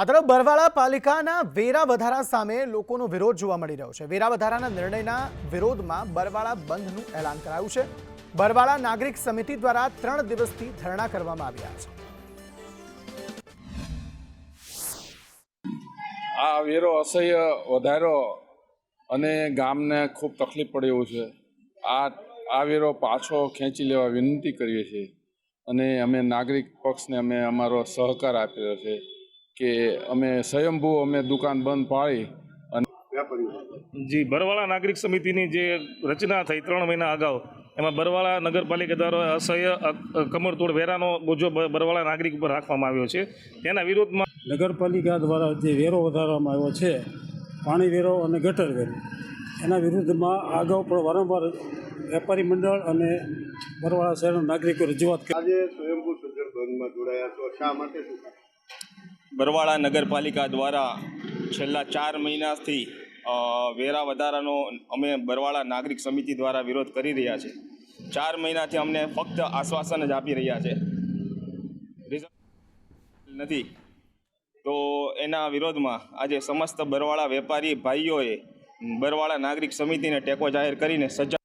આ તરફ બરવાળા પાલિકાના વેરા વધારા સામે લોકોનો વિરોધ જોવા મળી રહ્યો છે. વેરા વધારાના નિર્ણયના વિરોધમાં બરવાળા બંધનું એલાન કરાયું છે. બરવાળા નાગરિક સમિતિ દ્વારા ત્રણ દિવસથી ધરણા કરવામાં આવ્યા છે. આ વેરો અસહ્ય વધારો અને ગામને ખૂબ તકલીફ પડે એવું છે. આ આ વેરો પાછો ખેંચી લેવા વિનંતી કરીએ છીએ અને અમે નાગરિક પક્ષને અમે અમારો સહકાર આપ્યો છે. કે અમે સ્વયંભૂ અમે દુકાન બંધ પાડી અને જી બરવાળા નાગરિક સમિતિની જે રચના થઈ ત્રણ મહિના અગાઉ એમાં બરવાળા નગરપાલિકા દ્વારા અસહ્ય કમરતોડ વેરાનો બોજો બરવાળા નાગરિક ઉપર રાખવામાં આવ્યો છે. તેના વિરોધમાં નગરપાલિકા દ્વારા જે વેરો વધારવામાં આવ્યો છે પાણી વેરો અને ગટર વેરો એના વિરુદ્ધમાં અગાઉ પણ વારંવાર વેપારી મંડળ અને બરવાળા શહેરના નાગરિકો રજૂઆત કરી આજે સ્વયંભૂ સજ્જન બંધમાં જોડાયા તો શા માટે શું? બરવાળા નગરપાલિકા દ્વારા છેલ્લા ચાર મહિનાથી વેરા વધારાનો અમે બરવાળા નાગરિક સમિતિ દ્વારા વિરોધ કરી રહ્યા છે. ચાર મહિનાથી અમને ફક્ત આશ્વાસન જ આપી રહ્યા છે. નથી. તો એના વિરોધમાં આજે સમસ્ત બરવાળા વેપારી ભાઈઓએ બરવાળા નાગરિક સમિતિને ટેકો જાહેર કરીને સજ્જ